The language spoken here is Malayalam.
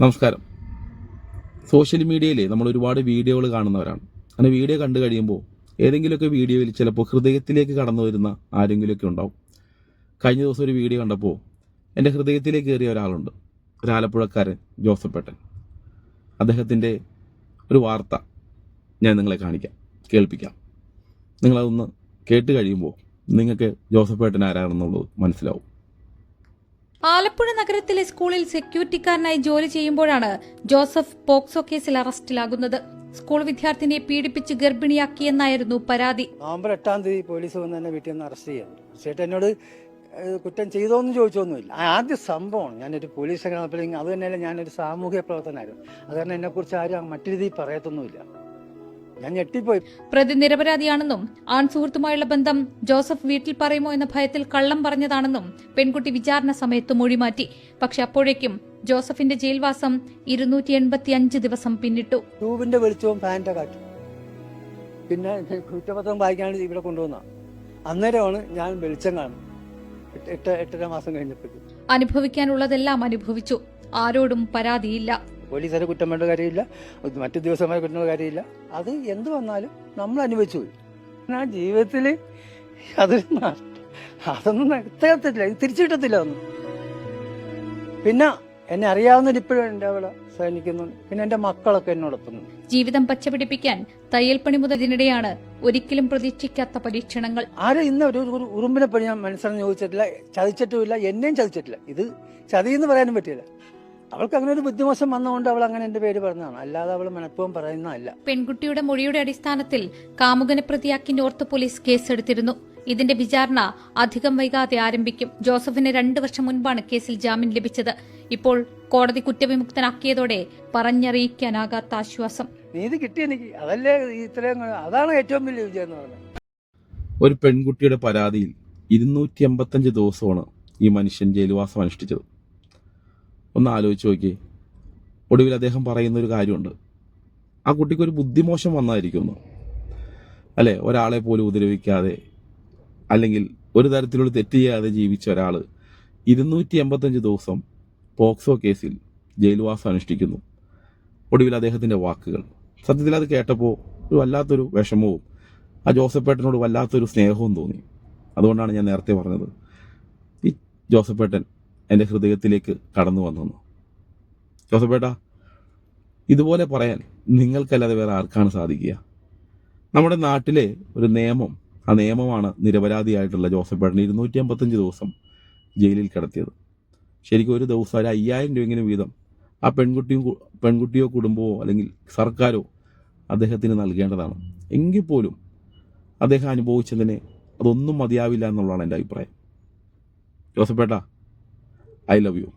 നമസ്കാരം. സോഷ്യൽ മീഡിയയിൽ നമ്മൾ ഒരുപാട് വീഡിയോകൾ കാണുന്നവരാണ്. അങ്ങനെ വീഡിയോ കണ്ടു കഴിയുമ്പോൾ ഏതെങ്കിലുമൊക്കെ വീഡിയോയിൽ ചിലപ്പോൾ ഹൃദയത്തിലേക്ക് കടന്നു വരുന്ന ആരെങ്കിലുമൊക്കെ ഉണ്ടാവും. കഴിഞ്ഞ ദിവസം ഒരു വീഡിയോ കണ്ടപ്പോൾ എന്റെ ഹൃദയത്തിലേക്ക് കയറിയ ഒരാളുണ്ട്. ഒരു ആലപ്പുഴക്കാരൻ ജോസഫേട്ടൻ അദ്ദേഹത്തിന്റെ ഒരു വാർത്ത ഞാൻ നിങ്ങളെ കാണിക്കാം കേൾപ്പിക്കാം. നിങ്ങളതൊന്ന് കേട്ട് കഴിയുമ്പോൾ നിങ്ങൾക്ക് ജോസഫ് ജോസഫേട്ടൻ ആരാണെന്നുള്ളത് മനസ്സിലാവും. ആലപ്പുഴ നഗരത്തിലെ സ്കൂളിൽ സെക്യൂരിറ്റിക്കാരനായി ജോലി ചെയ്യുമ്പോഴാണ് ജോസഫ് പോക്സോ കേസിൽ അറസ്റ്റിലാകുന്നത്. സ്കൂൾ വിദ്യാർത്ഥിനിയെ പീഡിപ്പിച്ച് ഗർഭിണിയാക്കിയെന്നായിരുന്നു പരാതി. നവംബർ എട്ടാം തീയതി പോലീസ് വന്ന് എന്നെ വീട്ടിൽ നിന്ന് അറസ്റ്റ് ചെയ്യാൻ. ചേട്ടൻ എന്നോട് കുറ്റം ചെയ്തോന്ന് ചോദിച്ചൊന്നുമില്ല. ആദ്യ സംഭവം ഞാനൊരു പോലീസ് അത് തന്നെയല്ല ഞാനൊരു സാമൂഹ്യ പ്രവർത്തനമായിരുന്നു അത് കാരണം എന്നെക്കുറിച്ച് ആരും മറ്റു രീതിയിൽ പറയത്തൊന്നുമില്ല. ഞാൻ ഞെട്ടിപ്പോയി. പ്രതി നിരപരാധിയാണെന്നും ആൺ സുഹൃത്തുമായുള്ള ബന്ധം ജോസഫ് വീട്ടിൽ പറയുമോ എന്ന ഭയത്തിൽ കള്ളം പറഞ്ഞതാണെന്നും പെൺകുട്ടി വിചാരണ സമയത്ത് മൊഴിമാറ്റി. പക്ഷെ അപ്പോഴേക്കും ജോസഫിന്റെ ജയിൽവാസം ഇരുന്നൂറ്റി എൺപത്തി അഞ്ച് ദിവസം പിന്നിട്ടു. ട്യൂബിന്റെ വെളിച്ചവും ഫാനിന്റെ കാറ്റും. പിന്നെ കുറ്റപത്രം വായിക്കാണ്ട് ഇവിടെ കൊണ്ടുവന്ന. അന്നേരമാണ് ഞാൻ വെളിച്ചം കാണുന്നത്. എട്ട് എട്ട് എട്ടര മാസം കഴിഞ്ഞപ്പോഴേക്കും. അനുഭവിക്കാനുള്ളതെല്ലാം അനുഭവിച്ചു. ആരോടും പരാതിയില്ല. പോലീസുകാരെ കുറ്റം വേണ്ട കാര്യമില്ല. മറ്റു ദിവസമായ കുറ്റം വേണ്ട കാര്യമില്ല. അത് എന്ത് വന്നാലും നമ്മൾ അനുഭവിച്ചു പോയി. ആ ജീവിതത്തിൽ അത് അതൊന്നും നികത്തത്തില്ല തിരിച്ചു കിട്ടത്തില്ല ഒന്നും പിന്നെ എന്നെ അറിയാവുന്ന ഇപ്പോഴും എന്റെ അവിടെ സൈനിക്കുന്നുണ്ട് പിന്നെ എന്റെ മക്കളൊക്കെ എന്നോടൊപ്പം ജീവിതം പച്ചപിടിപ്പിക്കാൻ തയ്യൽ പണി മുതൽ ഇതിനിടെയാണ് ഒരിക്കലും പ്രതീക്ഷിക്കാത്ത പരീക്ഷണങ്ങൾ. ആരും ഇന്ന് ഒരു ഉറുമ്പിനെ പണി ഞാൻ മനസ്സിലാക്കി ചോദിച്ചിട്ടില്ല. ചതിച്ചിട്ടുമില്ല. എന്നെയും ചതിച്ചിട്ടില്ല. ഇത് ചതി എന്ന് പറയാനും പറ്റില്ല. അവൾക്ക് അങ്ങനെ ഒരു ബുദ്ധിമോശം വന്നുകൊണ്ട് അവൾ അങ്ങനെ എന്റെ പേര് പറഞ്ഞതാണ്. അല്ലാതെ അവൾ മനഃപൂർവം പറയുന്നതല്ല. പെൺകുട്ടിയുടെ മൊഴിയുടെ അടിസ്ഥാനത്തിൽ കാമുകനെ പ്രതിയാക്കി നോർത്ത് പോലീസ് കേസെടുത്തിരുന്നു. ഇതിന്റെ വിചാരണ അധികം വൈകാതെ ആരംഭിക്കും. ജോസഫിന് രണ്ടു വർഷം മുൻപാണ് കേസിൽ ജാമ്യം ലഭിച്ചത്. ഇപ്പോൾ കോടതി കുറ്റവിമുക്തനാക്കിയതോടെ പറഞ്ഞറിയിക്കാനാകാത്ത ആശ്വാസം. നീതി കിട്ടി എനിക്ക്. അതല്ലേ ഇത്രയും അതാണ് ഏറ്റവും വലിയ വിജയം എന്ന് ഒരു പെൺകുട്ടിയുടെ പരാതിയിൽ ഇരുന്നൂറ്റി എൺപത്തഞ്ച് ദിവസമാണ് ഈ മനുഷ്യൻ ജയിൽവാസം അനുഷ്ഠിച്ചത്. ഒന്ന് ആലോചിച്ച് നോക്കി. ഒടുവിൽ അദ്ദേഹം പറയുന്ന ഒരു കാര്യമുണ്ട്. ആ കുട്ടിക്ക് ഒരു ബുദ്ധിമോശം വന്നായിരിക്കുന്നു. അല്ലെ? ഒരാളെ പോലും ഉപദ്രവിക്കാതെ അല്ലെങ്കിൽ ഒരു തരത്തിലുള്ള തെറ്റ് ചെയ്യാതെ ജീവിച്ച ഒരാൾ ഇരുന്നൂറ്റി എൺപത്തഞ്ച് ദിവസം പോക്സോ കേസിൽ ജയിൽവാസം അനുഷ്ഠിക്കുന്നു. ഒടുവിൽ അദ്ദേഹത്തിന്റെ വാക്കുകൾ. സത്യത്തിൽ അത് കേട്ടപ്പോൾ ഒരു വല്ലാത്തൊരു വിഷമവും ആ ജോസഫേട്ടനോട് വല്ലാത്തൊരു സ്നേഹവും തോന്നി. അതുകൊണ്ടാണ് ഞാൻ നേരത്തെ പറഞ്ഞത്. ഈ ജോസഫേട്ടൻ എന്റെ ഹൃദയത്തിലേക്ക് കടന്നു വന്നു. ജോസഫേട്ട ഇതുപോലെ പറയാൻ നിങ്ങൾക്കല്ലാതെ വേറെ ആർക്കാണ് സാധിക്കുക? നമ്മുടെ നാട്ടിലെ ഒരു നിയമം ആ നിയമമാണ് നിരപരാധിയായിട്ടുള്ള ജോസഫേട്ടനെ ഇരുന്നൂറ്റി അമ്പത്തഞ്ച് ദിവസം ജയിലിൽ കിടത്തിയത്. ശരിക്കും ഒരു ദിവസം ഒരു അയ്യായിരം രൂപയെങ്കിലും വീതം ആ പെൺകുട്ടിയും പെൺകുട്ടിയോ കുടുംബമോ അല്ലെങ്കിൽ സർക്കാരോ അദ്ദേഹത്തിന് നൽകേണ്ടതാണ്. എങ്കിൽ പോലും അദ്ദേഹം അനുഭവിച്ചതിനെ അതൊന്നും മതിയാവില്ല എന്നുള്ളതാണ് എന്റെ അഭിപ്രായം. ജോസഫേട്ട I love you.